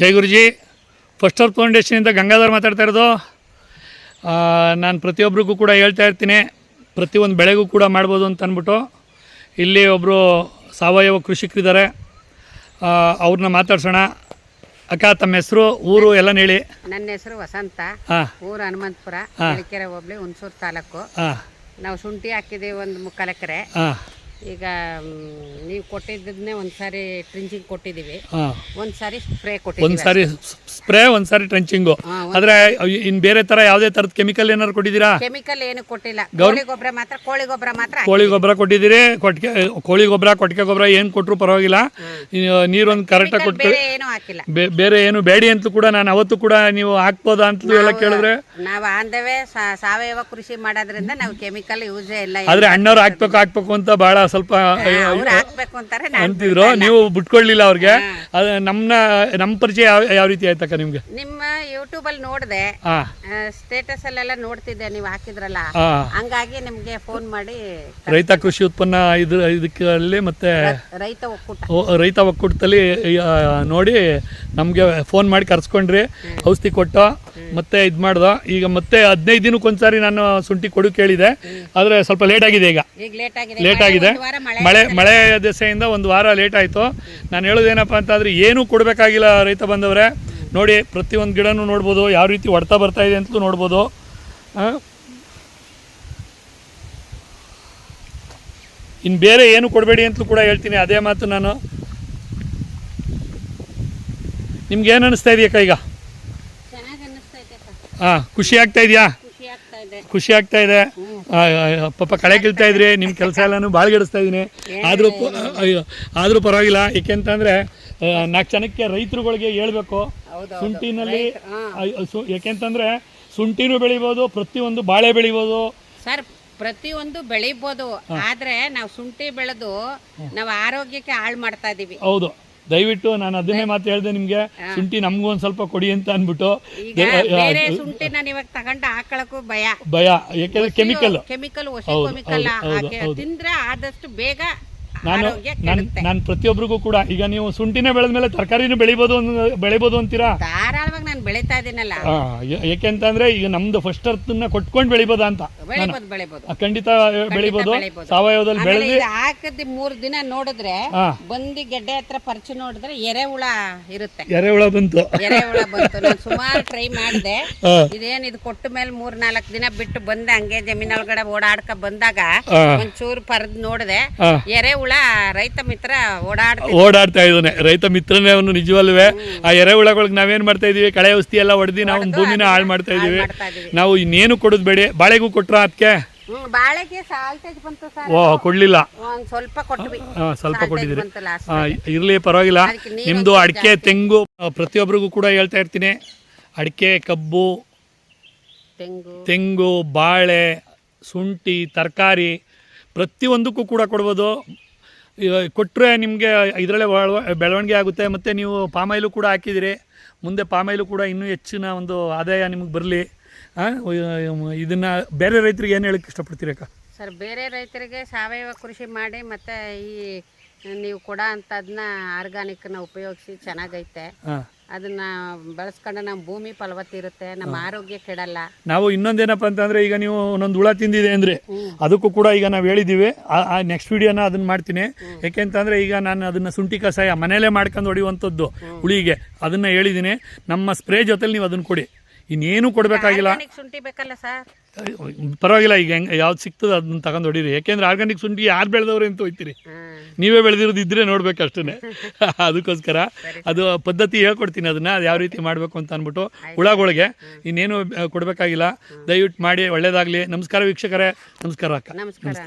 ಜೈ Guruji. First earth ಫೌಂಡೇಶನಿಂದ ಗಂಗಾಧರ್ ಮಾತಾಡ್ತಾ ಇರೋದು. ನಾನು ಪ್ರತಿಯೊಬ್ಬರಿಗೂ ಕೂಡ ಹೇಳ್ತಾ ಇರ್ತೀನಿ. ಪ್ರತಿಯೊಂದು ಬೆಳೆಗೂ ಕೂಡ ಮಾಡ್ಬೋದು ಅಂತ ಅಂದ್ಬಿಟ್ಟು. ಇಲ್ಲಿ ಒಬ್ಬರು ಸಾವಯವ ಕೃಷಿಕರಿದ್ದಾರೆ. ಅವ್ರನ್ನ ಮಾತಾಡ್ಸೋಣ. ಅಕ್ಕ ತಮ್ಮ ಹೆಸರು ಊರು ಎಲ್ಲ ಹೇಳಿ? ನನ್ನ ಹೆಸರು ವಸಂತ. ಊರು ಹನುಮಂತಪುರ ಬೆಳಕೆರೆ ಹೋಬಳಿ ಹುಣಸೂರು ತಾಲೂಕು. ಹಾಂ. ನಾವು ಶುಂಠಿ ಹಾಕಿದ್ದೀವಿ ಒಂದು ಮುಕ್ಕಾಲು ಎಕರೆ. ಹಾಂ. ಈಗ ನೀವು ಕೊಟ್ಟಿದ್ದನ್ನೇ ಒಂದ್ಸಾರಿ ಟ್ರಿಂಚಿಂಗ್ ಕೊಟ್ಟಿದ್ದೀವಿ. ಒಂದ್ಸಾರಿ ಒಂದು ಸಾರಿ ಸ್ಪ್ರೇ ಒಂದು ಕೊಟ್ಟಿದ್ದೀವಿ ಸಾರಿ ಸ್ಪ್ರೇ ಒಂದ್ಸಾರಿ ಟ್ರಂಚಿಂಗು ಆದರೆ ಇನ್ನು ಬೇರೆ ತರ ಯಾವುದೇ ತರದ ಕೆಮಿಕಲ್ ಏನಾದ್ರು ಕೊಟ್ಟಿದ್ದೀರಾ? ಕೆಮಿಕಲ್ ಏನು ಕೊಟ್ಟಿಲ್ಲ. ಕೋಳಿ ಗೊಬ್ಬರ ಮಾತ್ರ ಕೋಳಿ ಗೊಬ್ಬರ ಮಾತ್ರ ಕೋಳಿ ಗೊಬ್ಬರ ಕೊಟ್ಟಿದ್ದೀರಿ ಕೊಟ್ಟಿಗೆ ಕೋಳಿ ಗೊಬ್ಬರ ಕೊಟ್ಟಿಗೆ ಗೊಬ್ಬರ ಏನು ಕೊಟ್ಟರು ಪರವಾಗಿಲ್ಲ. ನೀರೊಂದು ಕರೆಕ್ಟಾಗಿ ಕೊಟ್ಟು ಬೇರೆ ಏನೂ ಹಾಕಿಲ್ಲ. ಬೇರೆ ಏನು ಬೇಡಿ ಅಂತಲೂ ಕೂಡ ನಾನು ಅವತ್ತು ಕೂಡ ನೀವು ಹಾಕ್ಬೋದಾ ಅಂತಲೂ ಎಲ್ಲ ಕೇಳಿದ್ರೆ? ನಾವು ಆಂದವೇ ಸಾವಯವ ಕೃಷಿ ಮಾಡೋದ್ರಿಂದ ನಾವು ಕೆಮಿಕಲ್ ಯೂಸೇ ಇಲ್ಲ. ಆದ್ರೆ ಅಣ್ಣವ್ರು ಹಾಕ್ಬೇಕು ಹಾಕ್ಬೇಕು ಅಂತ ಭಾಳ ಸ್ವಲ್ಪ ಅವ್ರು ಹಾಕ್ಬೇಕು ಅಂತಾರೆ ನಾನು ಅಂತಿದ್ರು. ನೀವು ಬಿಟ್ಕೊಳ್ಳಿಲ್ಲ ಅವ್ರಿಗೆ. ನಮ್ನ ನಮ್ ನಮ್ಮ ಪರಿಚಯ ಯಾವ ರೀತಿ ಆಯ್ತಕ್ಕ ನಿಮ್ಗೆ? ನಿಮ್ಮ ಯೂಟ್ಯೂಬ್ ಅಲ್ಲಿ ನೋಡಿದೆ ಸ್ಟೇಟಸ್ ಅಲ್ಲೆಲ್ಲ ನೋಡ್ತಿದ್ದೆ ನೀವು ಹಾಕಿದ್ರಲ್ಲ. ಹಂಗಾಗಿ ನಿಮ್ಗೆ ಫೋನ್ ಮಾಡಿ ರೈತ ಕೃಷಿ ಉತ್ಪನ್ನ ಇದ್ರ ಇದಕ್ಕಲ್ಲಿ ಮತ್ತೆ ರೈತ ಒಕ್ಕೂಟ. ರೈತ ಒಕ್ಕೂಟದಲ್ಲಿ ನೋಡಿ ನಮಗೆ ಫೋನ್ ಮಾಡಿ ಕರ್ಸ್ಕೊಂಡ್ರಿ ಔಷಧಿ ಕೊಟ್ಟ ಮತ್ತೆ ಇದು ಮಾಡ್ದ. ಈಗ ಮತ್ತೆ ಹದಿನೈದು ದಿನಕ್ಕೊಂದ್ಸಾರಿ ನಾನು ಶುಂಠಿ ಕೊಡು ಕೇಳಿದೆ. ಆದರೆ ಸ್ವಲ್ಪ ಲೇಟ್ ಆಗಿದೆ ಈಗ. ಲೇಟ್ ಆಗಿದೆ. ಮಳೆ ಮಳೆ ದೆಸೆಯಿಂದ ಒಂದು ವಾರ ಲೇಟ್ ಆಯಿತು. ನಾನು ಹೇಳೋದೇನಪ್ಪ ಅಂತಂದರೆ ಏನೂ ಕೊಡಬೇಕಾಗಿಲ್ಲ ರೈತ ಬಂದವರೇ. ನೋಡಿ ಪ್ರತಿಯೊಂದು ಗಿಡನೂ ನೋಡ್ಬೋದು ಯಾವ ರೀತಿ ಹೊಡ್ತಾ ಬರ್ತಾ ಇದೆ ಅಂತಲೂ ನೋಡ್ಬೋದು. ಇನ್ನು ಬೇರೆ ಏನು ಕೊಡಬೇಡಿ ಅಂತಲೂ ಕೂಡ ಹೇಳ್ತೀನಿ. ಅದೇ ಮಾತು ನಾನು. ನಿಮ್ಗೆ ಏನು ಅನಿಸ್ತಾ ಇದೆಯಕ್ಕ ಈಗ. ಹಾಂ ಖುಷಿ ಆಗ್ತಾ ಇದೆಯಾ? ಖುಷಿ ಆಗ್ತಾ ಇದೆ. ಪಾಪ ಕಳೆ ಕೀಳ್ತಾ ಇದ್ರಿ ನಿಮ್ಮ ಕೆಲಸ ಎಲ್ಲಾನು ಬಾಳ್ಗೆಡಿಸ್ತಾ ಇದ್ದೀನಿ ಆದರೂ ಅಯ್ಯೋ ಆದರೂ ಪರವಾಗಿಲ್ಲ. ಏಕೆಂತಂದರೆ ನಾಲ್ಕು ಜನಕ್ಕೆ ರೈತರುಗಳಿಗೆ ಹೇಳ್ಬೇಕು. ಸುಂಟಿನಲ್ಲಿ ಶುಂಠಿನಲ್ಲಿ ಯಾಕೆಂತಂದ್ರೆ ಶುಂಠಿನೂ ಬೆಳಿಬೋದು ಪ್ರತಿಯೊಂದು ಬಾಳೆ ಬೆಳಿಬೋದು. ಸರ್ ಪ್ರತಿಯೊಂದು ಬೆಳಿಬೋದು. ಆದರೆ ನಾವು ಶುಂಠಿ ಬೆಳೆದು ನಾವು ಆರೋಗ್ಯಕ್ಕೆ ಹಾಳು ಮಾಡ್ತಾ ಇದೀವಿ. ಹೌದು. ದಯವಿಟ್ಟು ನಾನು ಅದನ್ನೇ ಮಾತು ಹೇಳಿದೆ ನಿಮಗೆ. ಶುಂಠಿ ನಮಗೂ ಒಂದು ಸ್ವಲ್ಪ ಕೊಡಿ ಅಂತ ಅಂದ್ಬಿಟ್ಟು. ಬೇರೆ ಶುಂಠಿ ನಾನು ಇವಾಗ ತಗೊಂಡು ಹಾಕೊಳಕ್ಕೂ ಭಯ. ಭಯ. ಯಾಕೆಂದ್ರೆ ಕೆಮಿಕಲ್. ಕೆಮಿಕಲ್ ಕೆಮಿಕಲ್ ತಿಂದ್ರೆ ಆದಷ್ಟು ಬೇಗ ನಾನು ನಾನು ನಾನು ಪ್ರತಿಯೊಬ್ಬರಿಗೂ ಕೂಡ ಈಗ ನೀವು ಶುಂಠಿನೇ ಬೆಳೆದ್ಮೇಲೆ ತರಕಾರಿನೂ ಬೆಳಿಬೋದು ಬೆಳಿಬಹುದು ಬೆಳಿಬೋದು ಅಂತೀರಾ? ಧಾರಾಳವಾಗಿ ನಾನು ಬೆಳೀತಾ ಯಾ- ಯಾಕೆಂತಂದ್ರೆ ಈಗ ನಮ್ದು ಫಸ್ಟ್ ಅರ್ಥನ್ನ ಕೊಟ್ಕೊಂಡು ಬೆಳಿಬೋದ ಅಂತ. ಬೆಳಿಬೋದು ಖಂಡಿತ ಬೆಳಿಬೋದು. ಸಾವಯವದಲ್ಲಿ ಬೆಳೆದು ಹಾಕದ್ ಮೂರ್ ದಿನ ನೋಡಿದ್ರೆ ಬಂದಿ ಗೆಡ್ಡೆ ಹತ್ರ ಪರಿಚಯ ನೋಡಿದ್ರೆ ಎರೆಹುಳ ಇರುತ್ತೆ. ಎರೆಹುಳ ಬಂತು. ಎರೆಹುಳ ಬಂತು. ನಾನು ಸುಮಾರು ಟ್ರೈ ಮಾಡಿದೆ. ಇದೇನ್ ಇದು ಕೊಟ್ಟ ಮೇಲೆ ಮೂರ್ ನಾಲ್ಕು ದಿನ ಬಿಟ್ಟು ಬಂದ ಹಂಗೆ ಜಮೀನೊಳಗಡೆ ಓಡಾಡ್ಕ ಬಂದಾಗ. ಒಂಚೂರು ಪರದ್ ನೋಡಿದೆ. ಎರೆಹುಳ ರೈತ ಮಿತ್ರ ಓಡಾಡ್ತಾ ಓಡಾಡ್ತಾ ಇದ್ದಾನೆ. ರೈತ ಮಿತ್ರನೇ ಅವನು ನಿಜವಲ್ವೇ. ಆ ಎರೆಹುಳಗಳಿಗೆ ನಾವೇನ್ ಮಾಡ್ತಾ ಇದೀವಿ? ಕಳೆ ಔಷಧಿ ಎಲ್ಲ ಹೊಡೆದು ನಾವು ಭೂಮಿನ ಹಾಳು ಮಾಡ್ತಾ ಇದೀವಿ ನಾವು ಇನ್ನೇನು ಕೊಡೋದು ಬೇಡಿ ಬಾಳೆಗೂ ಕೊಟ್ರ ಅದಕ್ಕೆ? ಬಾಳೆಗೆ ಸಾಲ್ಟೇಜ್ ಬಂತು ಸರ್. ಓ ಕೊಡ್ಲಿಲ್ಲ. ಸ್ವಲ್ಪ ಕೊಟ್ವಿ. ಸ್ವಲ್ಪ ಬಂತು ಇರ್ಲಿ ಪರವಾಗಿಲ್ಲ. ನಿಮ್ದು ಅಡಿಕೆ ತೆಂಗು ಪ್ರತಿಯೊಬ್ಬರಿಗೂ ಕೂಡ ಹೇಳ್ತಾ ಇರ್ತೀನಿ. ಅಡಿಕೆ ಕಬ್ಬು ತೆಂಗು. ತೆಂಗು ಬಾಳೆ ಶುಂಠಿ ತರಕಾರಿ ಪ್ರತಿಯೊಂದಕ್ಕೂ ಕೂಡ ಕೊಡ್ಬೋದು. ಕೊಟ್ಟರೆ ನಿಮಗೆ ಇದರಲ್ಲೇ ಬೆಳವಣಿಗೆ ಆಗುತ್ತೆ. ಮತ್ತು ನೀವು ಪಾಮಾಯಿಲು ಕೂಡ ಹಾಕಿದಿರಿ. ಮುಂದೆ ಪಾಮಾಯಿಲು ಕೂಡ ಇನ್ನೂ ಹೆಚ್ಚಿನ ಒಂದು ಆದಾಯ ನಿಮಗೆ ಬರಲಿ. ಇದನ್ನು ಬೇರೆ ರೈತರಿಗೆ ಏನು ಹೇಳಕ್ಕೆ ಇಷ್ಟಪಡ್ತೀರಿ ಅಕ್ಕ? ಸರ್, ಬೇರೆ ರೈತರಿಗೆ ಸಾವಯವ ಕೃಷಿ ಮಾಡಿ, ಮತ್ತೆ ಈ ನೀವು ಕೊಡ ಅಂತದನ್ನ ಆರ್ಗಾನಿಕ್ನ ಉಪಯೋಗಿಸಿ ಚೆನ್ನಾಗೈತೆ. ಅದನ್ನ ಬೆಳೆಸ್ಕೊಂಡು ನಮ್ಮ ಭೂಮಿ ಫಲವತ್ತಿ ಇರುತ್ತೆ ನಮ್ಮ ಆರೋಗ್ಯ ಕೆಡಲ್ಲ. ನಾವು ಇನ್ನೊಂದೇನಪ್ಪ ಅಂತಂದ್ರೆ ಈಗ ನೀವು ಒಂದೊಂದು ಹುಳ ತಿಂದಿದೆ ಅಂದ್ರೆ ಅದಕ್ಕೂ ಕೂಡ ಈಗ ನಾವು ಹೇಳಿದ್ದೀವಿ ಆ ನೆಕ್ಸ್ಟ್ ವಿಡಿಯೋನ ಅದನ್ನ ಮಾಡ್ತೀನಿ. ಯಾಕೆಂತಂದ್ರೆ ಈಗ ನಾನು ಅದನ್ನ ಶುಂಠಿ ಕಷಾಯ ಮನೇಲೆ ಮಾಡ್ಕೊಂಡು ಹೊಡಿಯುವಂಥದ್ದು ಹುಳಿಗೆ ಅದನ್ನ ಹೇಳಿದ್ದೀನಿ ನಮ್ಮ ಸ್ಪ್ರೇ ಜೊತೆಲಿ ನೀವು ಅದನ್ನ ಕೊಡಿ. ಇನ್ನೇನು ಕೊಡಬೇಕಾಗಿಲ್ಲ. ಆರ್ಗಾನಿಕ್ ಶುಂಠಿ ಬೇಕಲ್ಲ ಸರ್. ಪರವಾಗಿಲ್ಲ ಈಗ ಹೆಂಗೆ ಯಾವ್ದು ಸಿಗ್ತದೆ ಅದನ್ನ ತಗೊಂಡು ಹೊಡೀರಿ. ಯಾಕೆಂದ್ರೆ ಆರ್ಗಾನಿಕ್ ಶುಂಠಿ ಯಾರು ಬೆಳೆದವ್ರು ಅಂತ ಹೋಯ್ತೀರಿ ನೀವೇ ಬೆಳೆದಿರೋದಿದ್ರೆ ನೋಡ್ಬೇಕು ಅಷ್ಟೇ ಅದಕ್ಕೋಸ್ಕರ ಅದು ಪದ್ಧತಿ ಹೇಳ್ಕೊಡ್ತೀನಿ ಅದನ್ನ ಅದು ಯಾವ ರೀತಿ ಮಾಡಬೇಕು ಅಂತ ಅಂದ್ಬಿಟ್ಟು ಹುಳಗಳಿಗೆ ಇನ್ನೇನು ಆ, ಕೊಡಬೇಕಾಗಿಲ್ಲ. ದಯವಿಟ್ಟು ಮಾಡಿ ಒಳ್ಳೇದಾಗಲಿ. ನಮಸ್ಕಾರ ವೀಕ್ಷಕರೇ. ನಮಸ್ಕಾರ ಅಕ್ಕ. ನಮಸ್ಕಾರ.